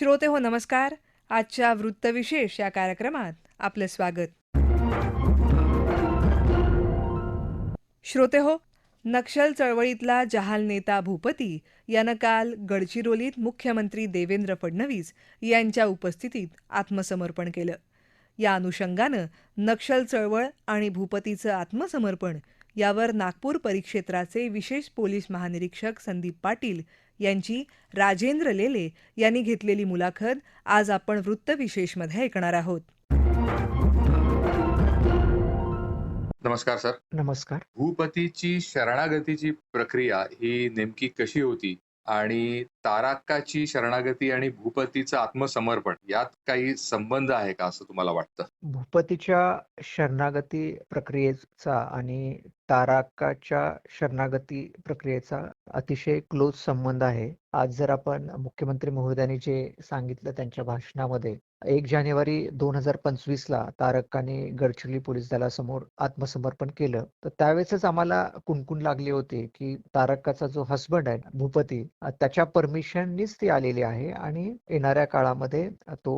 श्रोते हो नमस्कार. आजच्या वृत्तविशेष या कार्यक्रमात आपलं स्वागत. श्रोते हो नक्षल चळवळीतला जहाल नेता भूपती यानं काल गडचिरोलीत मुख्यमंत्री देवेंद्र फडणवीस यांच्या उपस्थितीत आत्मसमर्पण केलं. या अनुषंगानं नक्षल चळवळ आणि भूपतीचं आत्मसमर्पण यावर नागपूर परिक्षेत्राचे विशेष पोलीस महानिरीक्षक संदीप पाटील यांची राजेंद्र लेले यांनी घेतलेली मुलाखत आज आपण वृत्तविशेषमध्ये ऐकणार आहोत. नमस्कार सर. नमस्कार. भूपतीची शरणागतीची प्रक्रिया ही नेमकी कशी होती? आणि ताराक्काची शरणागती आणि भूपतीचं आत्मसमर्पण यात काही संबंध आहे का असं तुम्हाला वाटतं? भूपतीच्या शरणागती प्रक्रियेचा आणि ताराकाच्या शरणागती प्रक्रियेचा अतिशय क्लोज संबंध आहे. आज जर आपण मुख्यमंत्री महोदयांनी जे सांगितलं त्यांच्या भाषणामध्ये एक जानेवारी दोन हजार पंचवीसला तारकाने गडचिरोली पोलीस दलासमोर आत्मसमर्पण केलं. तर त्यावेळेसच आम्हाला कुणकुण लागली होती की तारकाचा जो हसबंड आहे भूपती त्याच्या परमिशननीच ती आलेली आहे आणि येणाऱ्या काळामध्ये तो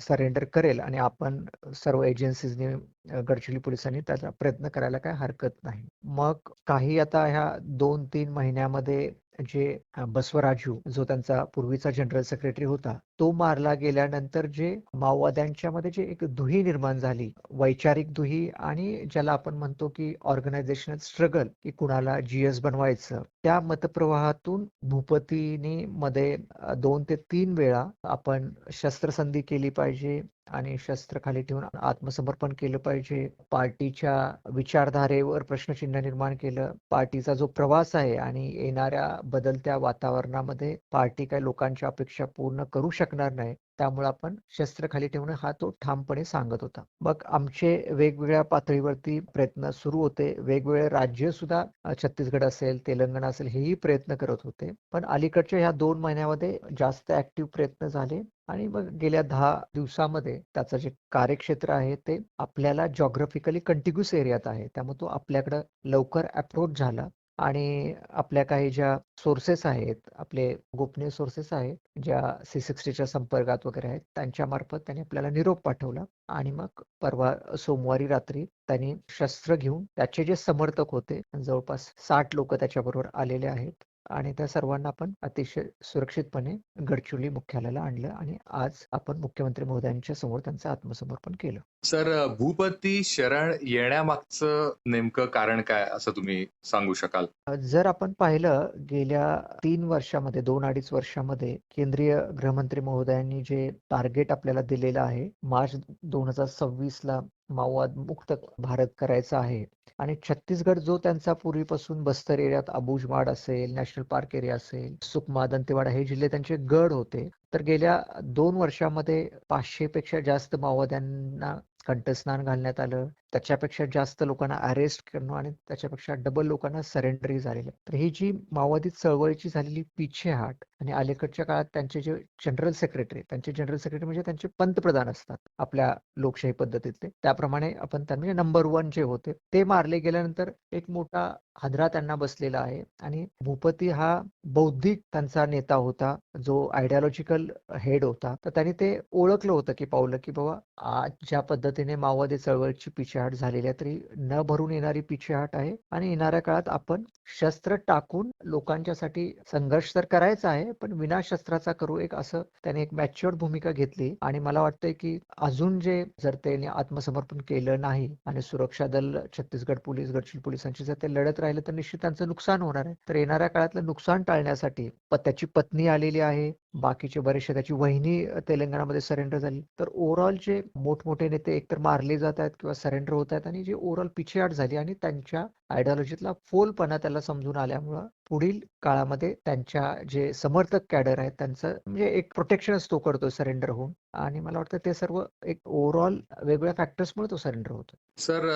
सरेंडर करेल आणि आपण सर्व एजन्सीजने गडचिरोली पोलिसांनी त्याचा प्रयत्न करायला काय हरकत नाही. मग काही आता ह्या दोन तीन महिन्यामध्ये जे बसवराजू जो त्यांचा पूर्वीचा जनरल सेक्रेटरी होता तो मारला गेल्यानंतर जे माओवाद्यांच्या मध्ये जे एक दुही निर्माण झाली वैचारिक दुही आणि ज्याला आपण म्हणतो की ऑर्गनायझेशनल स्ट्रगल की कुणाला जीएस बनवायचं त्या मतप्रवाहातून भूपतीने मध्ये दोन ते तीन वेळा आपण शस्त्रसंधी केली पाहिजे आणि शस्त्र खाली ठेवून आत्मसमर्पण केलं पाहिजे. पार्टीच्या विचारधारेवर प्रश्नचिन्ह निर्माण केलं. पार्टीचा जो प्रवास आहे आणि येणाऱ्या बदलत्या वातावरणामध्ये पार्टी काही लोकांच्या अपेक्षा पूर्ण करू शकणार नाही त्यामुळे आपण शस्त्र खाली ठेवणं हा तो ठामपणे सांगत होता. मग आमचे वेगवेगळ्या पातळीवरती प्रयत्न सुरू होते. वेगवेगळे राज्य सुद्धा छत्तीसगड असेल तेलंगणा असेल हेही प्रयत्न करत होते. पण अलीकडच्या ह्या दोन महिन्यामध्ये जास्त ऍक्टिव्ह प्रयत्न झाले. आणि मग गेल्या दहा दिवसामध्ये त्याचं जे कार्यक्षेत्र आहे ते आपल्याला जॉग्राफिकली कंटिग्युस एरियात आहे. त्यामुळे तो आपल्याकडं लवकर अप्रोच झाला आणि आपल्या काही ज्या सोर्सेस आहेत आपले गोपनीय सोर्सेस आहेत ज्या सी सिक्स्टीच्या संपर्कात वगैरे आहेत त्यांच्या मार्फत त्यांनी आपल्याला निरोप पाठवला आणि मग परवा सोमवारी रात्री त्यांनी शस्त्र घेऊन त्याचे जे समर्थक होते जवळपास साठ लोक त्याच्याबरोबर आलेले आहेत आणि त्या सर्वांना आपण अतिशय सुरक्षितपणे गडचिरोली मुख्यालयाला आणलं आणि आज आपण मुख्यमंत्री महोदयांच्या समोर त्यांचं आत्मसमर्पण केलं. सर भूपती शरण येण्यामागचं नेमकं कारण काय असं तुम्ही सांगू शकाल? जर आपण पाहिलं गेल्या तीन वर्षामध्ये दोन अडीच वर्षामध्ये केंद्रीय गृहमंत्री महोदयांनी जे टार्गेट आपल्याला दिलेलं आहे मार्च दोन हजार सव्वीस ला माओवाद मुक्त भारत करायचा आहे. आणि छत्तीसगड जो त्यांचा पूर्वीपासून बस्तर एरियात अबुजमाड असेल नॅशनल पार्क एरिया असेल सुकमा दंतेवाडा हे जिल्हे त्यांचे गड होते. तर गेल्या दोन वर्षामध्ये पाचशे पेक्षा जास्त माओवाद्यांना कंठस्नान घालण्यात आलं. त्याच्यापेक्षा जास्त लोकांना अरेस्ट करणं आणि त्याच्यापेक्षा डबल लोकांना सरेंडरही झालेलं आहे. तर ही जी माओवादी चळवळीची झालेली पिछेहाट आणि अलीकडच्या काळात त्यांचे जे जनरल सेक्रेटरी त्यांचे जनरल सेक्रेटरी म्हणजे त्यांचे पंतप्रधान असतात आपल्या लोकशाही पद्धतीतले त्याप्रमाणे आपण त्यांना म्हणजे नंबर वन जे होते ते मारले गेल्यानंतर एक मोठा हादरा त्यांना बसलेला आहे आणि भूपती हा बौद्धिक त्यांचा नेता होता जो आयडियोलॉजिकल हेड होता तर त्यांनी ते ओळखलं होतं की पावलं की बाबा आज ज्या पद्धतीने माओवादी चळवळीची पिछेहाट पिछेहाट झालेल्या तरी न भरून येणारी पिछेहाट आहे. आणि येणाऱ्या काळात आपण शस्त्र टाकून लोकांच्यासाठी संघर्ष तर करायचा आहे पण विना शस्त्राचा करू एक असं त्याने एक मॅच्युअर भूमिका घेतली. आणि मला वाटतंय की अजून जे जर त्यांनी आत्मसमर्पण केलं नाही आणि सुरक्षा दल छत्तीसगड पोलीस गडचिरोली पोलिसांची जर ते लढत राहिलं तर निश्चित त्यांचं नुकसान होणार आहे. तर येणाऱ्या काळातलं नुकसान टाळण्यासाठी त्याची पत्नी आलेली आहे. बाकीचे बरेचसे त्याची वहिनी तेलंगणामध्ये सरेंडर झाली. तर ओव्हरऑल जे मोठमोठे नेते एकतर मारले जात आहेत किंवा सरेंडर होत आहेत आणि जी ओव्हरऑल पिछेहाट झाली आणि त्यांच्या आयडियोलॉजीतला फोलपणा त्याला समजून आल्यामुळं पुढील काळामध्ये त्यांच्या जे समर्थक कॅडर आहेत त्यांचं म्हणजे एक प्रोटेक्शनच तो करतो सरेंडर होऊन. आणि मला वाटतं ते सर्व एक ओव्हरऑल वेगवेगळ्या फॅक्टर्समुळे तो सरेंडर होतो सर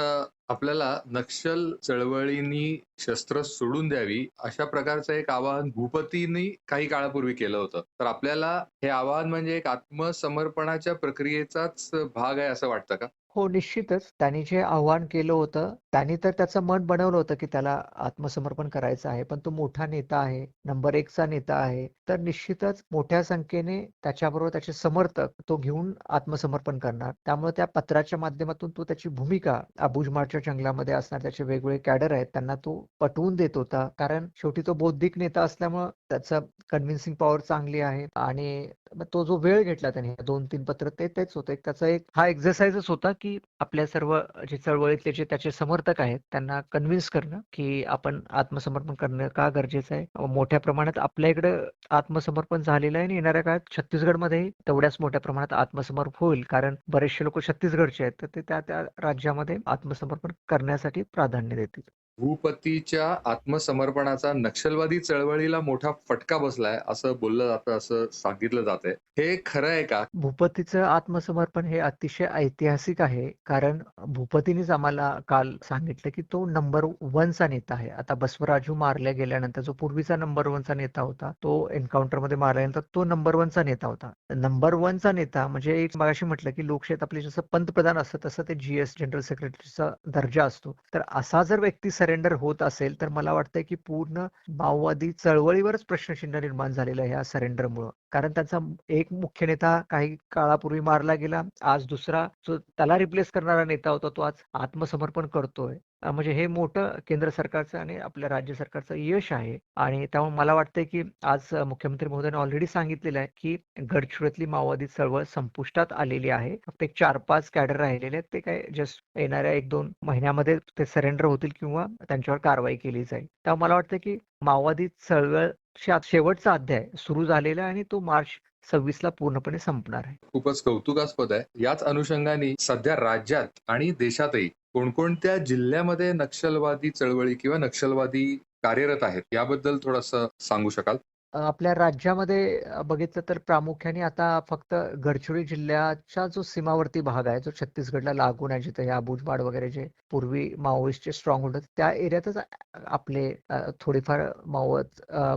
आपल्याला नक्षल चळवळींनी शस्त्र सोडून द्यावी अशा प्रकारचं एक आवाहन भूपतींनी काही काळापूर्वी केलं होतं. तर आपल्याला हे आवाहन म्हणजे एक आत्मसमर्पणाच्या प्रक्रियेचाच भाग आहे असं वाटतं का? हो, निश्चितच. त्यांनी जे आव्हान केलं होतं, त्यांनी तर त्याचं मन बनवलं होतं, की त्याला आत्मसमर्पण करायचं आहे. पण तो मोठा नेता आहे, नंबर 1 चा नेता आहे. तर निश्चितच मोठ्या संख्येने त्याच्याबरोबर त्याचे समर्थक तो घेऊन आत्मसमर्पण करणार. त्यामुळे त्या पत्राच्या माध्यमातून तो त्याची भूमिका अबुझमाडच्या जंगलामध्ये असणार त्याचे वेगवेगळे कॅडर आहेत, त्यांना तो पटवून देत होता. कारण शेवटी तो बौद्धिक नेता असल्यामुळं त्याचं कन्व्हिन्सिंग पॉवर चांगली आहे आणि मग तो जो वेळ घेतला त्याने 2-3 पत्र ते तेच होतं. एक त्याचा एक हा एक्सरसाइजच होता, की आपल्या सर्व जे चळवळीतले जे त्याचे समर्थक आहेत, त्यांना कन्व्हिन्स करणं, की आपण आत्मसमर्पण करणं का गरजेचं आहे. मोठ्या प्रमाणात आपल्या इकडे आत्मसमर्पण झालेलं आहे आणि येणाऱ्या काळात छत्तीसगडमध्ये तेवढ्याच मोठ्या प्रमाणात आत्मसमर्पण होईल. कारण बरेचसे लोक छत्तीसगडचे आहेत, तर ते त्या-त्या राज्यामध्ये आत्मसमर्पण करण्यासाठी प्राधान्य देतील. भूपतीच्या आत्मसमर्पणाचा नक्षलवादी चळवळीला मोठा फटका बसलाय, असं बोललं जातं, असं सांगितलं जातंय. हे खरं आहे का? भूपतीचं आत्मसमर्पण हे अतिशय ऐतिहासिक आहे. कारण भूपतीनेच आम्हाला काल सांगितलं, की तो नंबर 1 चा नेता आहे. आता बसवराजू मारल्या गेल्यानंतर जो पूर्वीचा नंबर 1 चा नेता होता, तो एन्काउंटरमध्ये मारल्यानंतर तो नंबर 1 चा नेता होता. नंबर 1 चा नेता म्हणजे एक मगाशी म्हटलं, की लोकशाहीत आपले जसं पंतप्रधान असतं, तसं ते जीएस जनरल सेक्रेटरीचा दर्जा असतो. तर असा जर व्यक्ती सरेंडर होत असेल, तर मला वाटतंय, की पूर्ण माओवादी चळवळीवरच प्रश्नचिन्ह निर्माण झालेलं आहे या सरेंडरमुळे कारण त्यांचा एक मुख्य नेता काही काळापूर्वी मारला गेला. आज दुसरा जो त्याला रिप्लेस करणारा नेता होता, तो आज आत्मसमर्पण करतोय. म्हणजे हे मोठं केंद्र सरकारचं आणि आपल्या राज्य सरकारचं यश आहे आणि त्यामुळे मला वाटतंय, की आज मुख्यमंत्री महोदयांनी ऑलरेडी सांगितलेलं आहे, की गडचिरोलीतली माओवादी चळवळ संपुष्टात आलेली आहे. फक्त एक 4-5 कॅडर राहिलेले आहेत. ते काय जस्ट येणाऱ्या 1-2 महिन्यामध्ये ते सरेंडर होतील किंवा त्यांच्यावर कारवाई केली जाईल. त्यामुळे मला वाटतं, की माओवादी चळवळ शेवटचा अध्याय सुरू झालेला आहे आणि तो मार्च 26 ला पूर्णपणे संपणार आहे. खूपच कौतुकास्पद आहे. याच अनुषंगाने सध्या राज्यात आणि देशातही कोणकोणत्या जिल्ह्यामध्ये नक्षलवादी चळवळी किंवा नक्षलवादी कार्यरत आहेत, याबद्दल थोडंसं सांगू शकाल? आपल्या राज्यामध्ये बघितलं तर प्रामुख्याने आता फक्त गडचिरोली जिल्ह्याचा जो सीमावर्ती भाग आहे, जो छत्तीसगडला लागून आहे, जिथे या अबुझमाड वगैरे जे पूर्वी माओइस्टचे स्ट्रॉंग होते, त्या एरियातच आपले थोडेफार माओवाद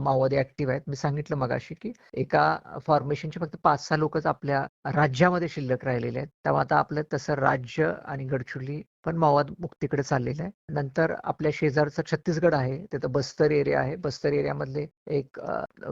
माओवादी ऍक्टिव्ह आहेत. मी सांगितलं मगाशी, की एका फॉर्मेशनचे फक्त 5-6 लोकच आपल्या राज्यामध्ये शिल्लक राहिलेले आहेत. तेव्हा आता आपलं तसं राज्य आणि गडचिरोली पण माओवाद मुक्तीकडे चाललेलं आहे. नंतर आपल्या शेजारचं छत्तीसगड आहे. तिथं बस्तर एरिया आहे. बस्तर एरियामधले एक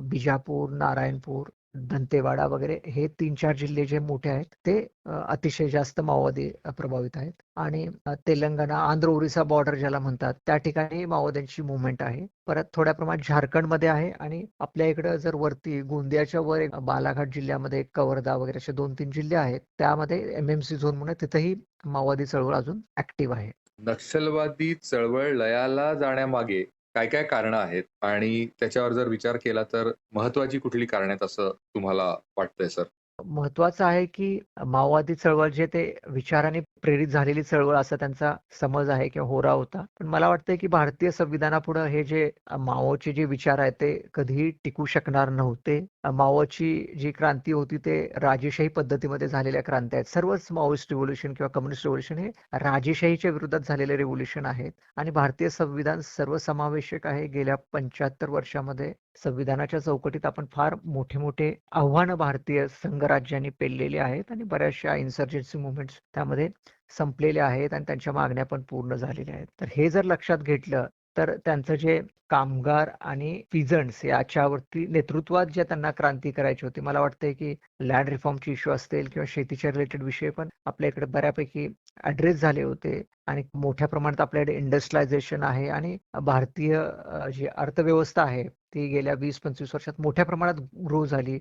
बिजापूर, नारायणपूर, दंतेवाडा वगैरे हे 3-4 जिल्हे जे मोठे आहेत, ते अतिशय जास्त माओवादी प्रभावित आहेत आणि तेलंगणा, आंध्र, ओरिसा बॉर्डर ज्याला म्हणतात, त्या ठिकाणी माओवाद्यांची मुवमेंट आहे. परत थोड्या प्रमाणात झारखंडमध्ये आहे आणि आपल्या इकडं जर वरती गोंदियाच्या वर एक बालाघाट जिल्ह्यामध्ये कवर्धा वगैरे असे 2-3 जिल्हे आहेत. त्यामध्ये एमएमसी झोन म्हणून तिथंही माओवादी चळवळ अजून ऍक्टिव्ह आहे. नक्षलवादी चळवळ लयाला जाण्यामागे काय काय कारणं आहेत आणि त्याच्यावर जर विचार केला तर महत्वाची कुठली कारणं आहेत असं तुम्हाला वाटतंय सर? महत्वाचं आहे, की माओवादी चळवळ जे ते विचाराने प्रेरित झालेली चळवळ असा त्यांचा समज आहे किंवा होरा होता. पण मला वाटतंय, की भारतीय संविधानापुढे हे जे माओचे जे विचार आहेत, ते कधीही टिकू शकणार नव्हते. माओची जी क्रांती होती, ते राजेशाही पद्धतीमध्ये झालेल्या क्रांत्या आहेत. सर्वच माओइस्ट रिव्होल्युशन किंवा कम्युनिस्ट रिव्होल्युशन हे राजेशाहीच्या विरोधात झालेले रिव्होल्युशन आहेत आणि भारतीय संविधान सर्वसमावेशक आहे. गेल्या 75 वर्षामध्ये संविधानाच्या चौकटीत आपण फार मोठे-मोठे आव्हानं भारतीय संघराज्यांनी पेललेली आहेत आणि बऱ्याचशा इन्सर्जन्सी मूव्हमेंट्स त्यामध्ये संपलेल्या आहेत आणि त्यांच्या मागण्या पण पूर्ण झालेल्या आहेत. तर हे जर लक्षात घेतलं, तर त्यांचं जे कामगार आणि पिजंट्स याच्यावरती नेतृत्वात जे त्यांना क्रांती करायची होती, मला वाटतंय, की लँड रिफॉर्मचे इश्यू असतील किंवा शेतीच्या रिलेटेड विषय पण आपल्या इकडे बऱ्यापैकी ऍड्रेस झाले होते आणि मोठ्या प्रमाणात आपल्याकडे इंडस्ट्रियलायझेशन आहे आणि भारतीय जी अर्थव्यवस्था आहे, ती गेल्या 20-25 वर्षात मोठ्या प्रमाणात ग्रो झाली.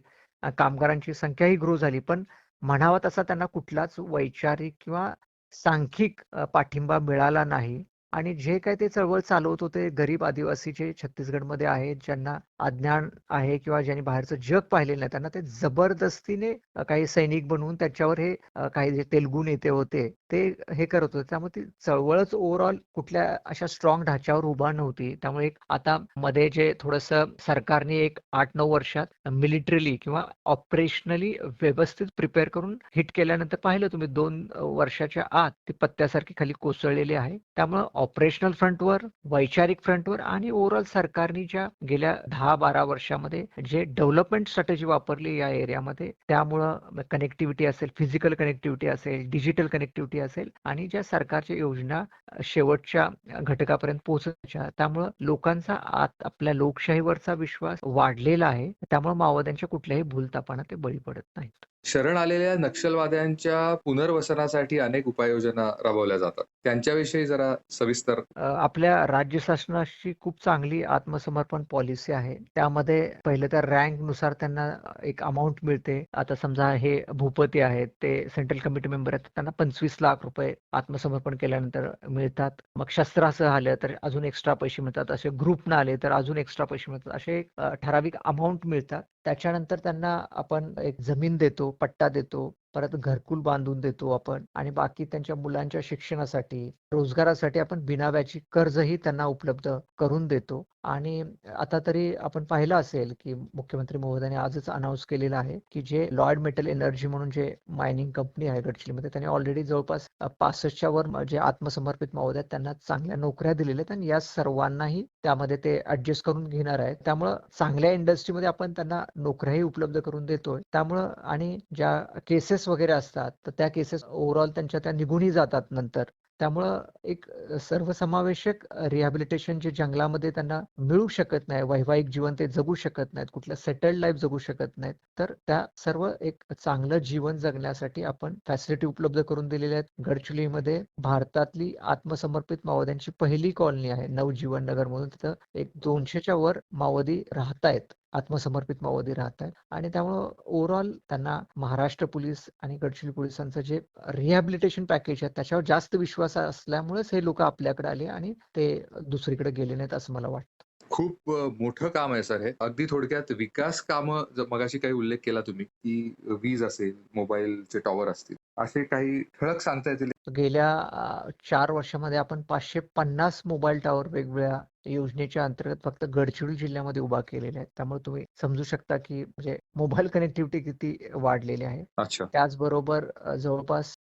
कामगारांची संख्याही ग्रो झाली. पण म्हणावा तसा त्यांना कुठलाच वैचारिक किंवा सांख्यिक पाठिंबा मिळाला नाही. आणि जे काही ते चळवळ चालवत होते, गरीब आदिवासी जे छत्तीसगडमध्ये आहेत, ज्यांना अज्ञान आहे किंवा ज्यांनी बाहेरचं जग पाहिलेलं नाही, त्यांना ते जबरदस्तीने काही सैनिक बनवून त्याच्यावर हे काही जे तेलगू नेते होते, ते हे करत होते. त्यामुळे ती चळवळच ओव्हरऑल कुठल्या अशा स्ट्रॉंग ढाच्यावर उभा नव्हती. त्यामुळे एक आता मध्ये जे थोडंसं सरकारने एक 8-9 वर्षात मिलिटरीली किंवा ऑपरेशनली व्यवस्थित प्रिपेअर करून हिट केल्यानंतर पाहिलं तुम्ही दोन वर्षाच्या आत ती पत्त्यासारखी खाली कोसळलेली आहे. त्यामुळं ऑपरेशनल फ्रंटवर, वैचारिक फ्रंटवर आणि ओव्हरऑल सरकारने ज्या गेल्या दहा बारा वर्षामध्ये जे डेव्हलपमेंट स्ट्रॅटेजी वापरली या एरियामध्ये, त्यामुळं कनेक्टिव्हिटी असेल, फिजिकल कनेक्टिव्हिटी असेल, डिजिटल कनेक्टिव्हिटी असेल आणि ज्या सरकारच्या योजना शेवटच्या घटकापर्यंत पोहोचण्याच्या त्यामुळं लोकांचा आत आपल्या लोकशाहीवरचा विश्वास वाढलेला आहे. त्यामुळे माओवाद्यांच्या कुठल्याही भूलतापाना ते बळी पडत नाहीत. शरण आलेल्या नक्षलवाद्यांच्या पुनर्वसनासाठी अनेक उपाययोजना राबवल्या जातात. त्यांच्याविषयी जरा सविस्तर आपल्या राज्य शासनाची खूप चांगली आत्मसमर्पण पॉलिसी आहे. त्यामध्ये पहिलं तर रँकनुसार त्यांना एक अमाऊंट मिळते. आता समजा हे भूपती आहेत, ते सेंट्रल कमिटी मेंबर आहेत, त्यांना 25 लाख रुपये आत्मसमर्पण केल्यानंतर मिळतात. मग शस्त्रासह आले तर अजून एक्स्ट्रा पैसे मिळतात. असे ग्रुपनं आले तर अजून एक्स्ट्रा पैसे मिळतात. असे ठराविक अमाऊंट मिळतात. त्याच्यानंतर त्यांना आपण एक जमीन देतो, पट्टा देतो. परत घरकुल बांधून देतो आपण आणि बाकी त्यांच्या मुलांच्या शिक्षणासाठी, रोजगारासाठी आपण बिनाव्याची कर्जही त्यांना उपलब्ध करून देतो. आणि आता तरी आपण पाहिलं असेल, की मुख्यमंत्री महोदयाने आजच अनाऊन्स केलेलं आहे, की जे लॉयड मेटल एनर्जी म्हणून जे मायनिंग कंपनी आहे गडचिलीमध्ये त्यांनी ऑलरेडी जवळपास पासष्टच्या वर जे आत्मसमर्पित महोदय त्यांना चांगल्या नोकऱ्या दिलेल्या आहेत आणि या सर्वांनाही त्यामध्ये ते ऍडजस्ट करून घेणार आहेत. त्यामुळं चांगल्या इंडस्ट्रीमध्ये आपण त्यांना नोकऱ्याही उपलब्ध करून देतोय. त्यामुळं आणि ज्या केसेस वगैरे असतात, तर त्या केसेस ओव्हरऑल त्यांच्या त्या निघूनही जातात नंतर. त्यामुळं एक सर्वसमावेशक रिहॅबिलिटेशन जे जंगलामध्ये त्यांना मिळू शकत नाही, वैवाहिक जीवन ते जगू शकत नाहीत, कुठलं सेटल्ड लाईफ जगू शकत नाहीत. तर त्या सर्व एक चांगलं जीवन जगण्यासाठी आपण फॅसिलिटी उपलब्ध करून दिलेल्या आहेत. गडचिरोलीमध्ये भारतातली आत्मसमर्पित माओवाद्यांची पहिली कॉलनी आहे नवजीवन नगर म्हणून. तिथं एक 200च्या वर माओवादी राहतायत. आत्मसमर्पित माओवादी राहतायत आणि त्यामुळं ओव्हरऑल त्यांना महाराष्ट्र पोलीस आणि गडचिरोली पोलिसांचं जे रिहॅबिलिटेशन पॅकेज आहे, त्याच्यावर जास्त विश्वास असल्यामुळेच हे लोकं आपल्याकडे आले आणि ते दुसरीकडे गेले नाहीत असं मला वाटतं. खूप मोठं काम आहे सर हे. अगदी थोडक्यात विकास कामं मगाशी काही उल्लेख केला तुम्ही, की वीज असेल, मोबाईलचे टॉवर असतील, असे काही ठळक सांगता येतील? गेल्या 4 वर्षामध्ये आपण 550 मोबाईल टॉवर वेगवेगळ्या योजनेच्या अंतर्गत फक्त गडचिरोली जिल्ह्यामध्ये उभा केलेले आहेत. त्यामुळे तुम्ही समजू शकता, की म्हणजे मोबाईल कनेक्टिव्हिटी किती वाढलेली आहे. त्याचबरोबर अ,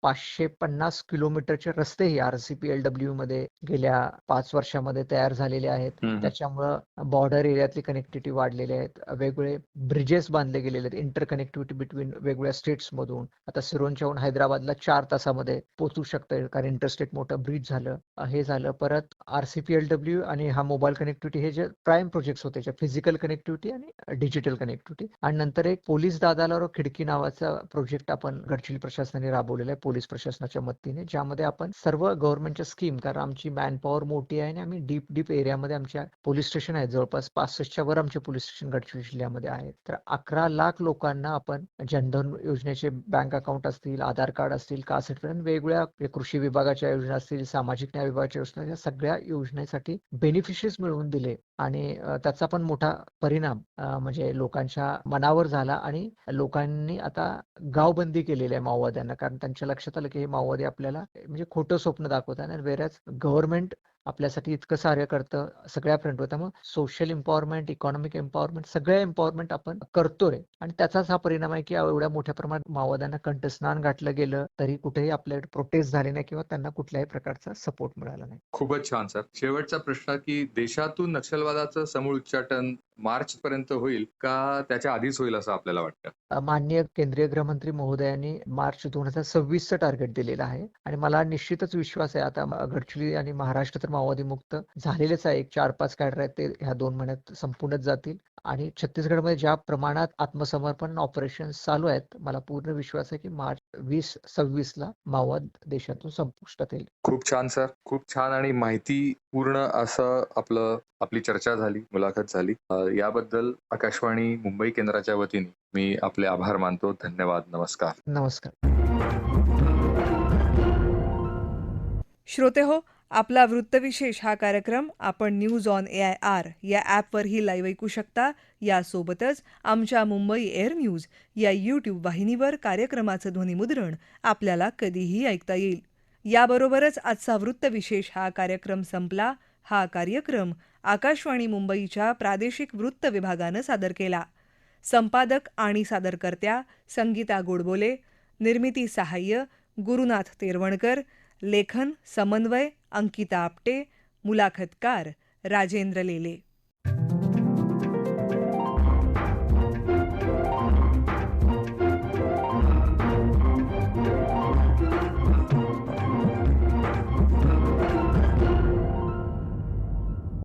जवळपास 550 किलोमीटरचे रस्तेही आर-सी-पी-एल-डब्ल्यूमध्ये गेल्या 5 वर्षामध्ये तयार झालेले आहेत. हं, हं. त्याच्यामुळं बॉर्डर एरियातली कनेक्टिव्हिटी वाढलेली आहेत. वेगवेगळे ब्रिजेस बांधले गेलेले आहेत. इंटर कनेक्टिव्हिटी बिटवीन वेगवेगळ्या स्टेट्समधून. आता सिरोंचाहून हैदराबादला 4 तासामध्ये पोहोचू शकतं कारण इंटरस्टेट मोठं ब्रिज झालं. हे झालं. परत आर-सी-पी-एल-डब्ल्यू आणि हा मोबाईल कनेक्टिव्हिटी हे जे प्राईम प्रोजेक्ट्स होते, फिजिकल कनेक्टिव्हिटी आणि डिजिटल कनेक्टिव्हिटी आणि नंतर एक पोलीस दादाला खिडकी नावाचा प्रोजेक्ट आपण गडचिरोली प्रशासनाने राबवलेला आहे, पोलीस प्रशासनाच्या मदतीने. ज्यामध्ये आपण सर्व गव्हर्नमेंटच्या स्कीम कारण आमची मॅनपॉवर मोठी आहे आणि आम्ही डीप, डीप एरियामध्ये आमच्या पोलीस स्टेशन आहेत. जवळपास 65च्या वर आमचे पोलीस स्टेशन गडचिरोली जिल्ह्यामध्ये आहेत. तर 11 लाख लोकांना आपण जनधन योजनेचे बँक अकाउंट असतील, आधार कार्ड असतील, कास्ट सर्टिफिकेट वेगवेगळ्या कृषी विभागाच्या योजना असतील, सामाजिक न्याय विभागाच्या योजना, या सगळ्या योजनेसाठी बेनिफिशरीज मिळवून दिले आणि त्याचा पण मोठा परिणाम म्हणजे लोकांच्या मनावर झाला आणि लोकांनी आता गावबंदी केलेली आहे माओवाद्यांना. कारण त्यांच्या लक्षात आलं, की हे माओवादी आपल्याला म्हणजे खोटं स्वप्न दाखवतात आणि बऱ्याच गव्हर्नमेंट आपल्यासाठी इतकं कार्य करतं सगळ्या फ्रंटवर. त्यामुळे सोशल एम्पॉवरमेंट, इकॉनॉमिक एम्पॉवरमेंट सगळ्या एम्पॉवरमेंट आपण करतोय आणि त्याचाच हा परिणाम आहे, की एवढ्या मोठ्या प्रमाणात माओवाद्यांना कंठस्नान घातलं गेलं, तरी कुठेही आपल्याकडे प्रोटेस्ट झाले नाही किंवा त्यांना कुठल्याही प्रकारचा सपोर्ट मिळाला नाही. खूपच छान सर. शेवटचा प्रश्न, की देशातून नक्षलवादाचं समूळ उच्चाटन मार्चपर्यंत होईल का त्याच्या आधीच होईल असं आपल्याला वाटतं? अ, माननीय केंद्रीय गृहमंत्री महोदयांनी मार्च 2026चं टार्गेट दिलेलं आहे आणि मला निश्चितच विश्वास आहे आता गडचिरोली आणि महाराष्ट्र तर माओवादी मुक्त झालेलेच आहे. एक 4-5 कॅडर आहेत ते ह्या 2 महिन्यात संपूनच जातील आणि छत्तीसगडमध्ये ज्या प्रमाणात आत्मसमर्पण ऑपरेशन्स चालू आहेत, मला पूर्ण विश्वास आहे, की मार्च 2026ला माओवाद देशातून संपुष्टात येईल. खूप छान सर. खूप छान आणि माहितीपूर्ण असं आपलं आपली चर्चा झाली, मुलाखत झाली. याबद्दल आकाशवाणी मुंबई केंद्राच्या वतीने मी आपले आभार मानतो. धन्यवाद. नमस्कार. नमस्कार. श्रोतेहो, आपला वृत्तविशेष हा कार्यक्रम आपण न्यूज ऑन एआय-आर या ॲपवरही लाईव्ह ऐकू शकता. यासोबतच आमच्या मुंबई एअर न्यूज या यूट्यूब वाहिनीवर कार्यक्रमाचं ध्वनिमुद्रण आपल्याला कधीही ऐकता येईल. याबरोबरच आजचा वृत्तविशेष हा कार्यक्रम संपला. हा कार्यक्रम आकाशवाणी मुंबईच्या प्रादेशिक वृत्त विभागानं सादर केला. संपादक आणि सादरकर्त्या संगीता गोडबोले, निर्मिती सहाय्य गुरुनाथ तेरवणकर, लेखन समन्वय अंकिता आपटे मुलाखतकार राजेंद्र लेले.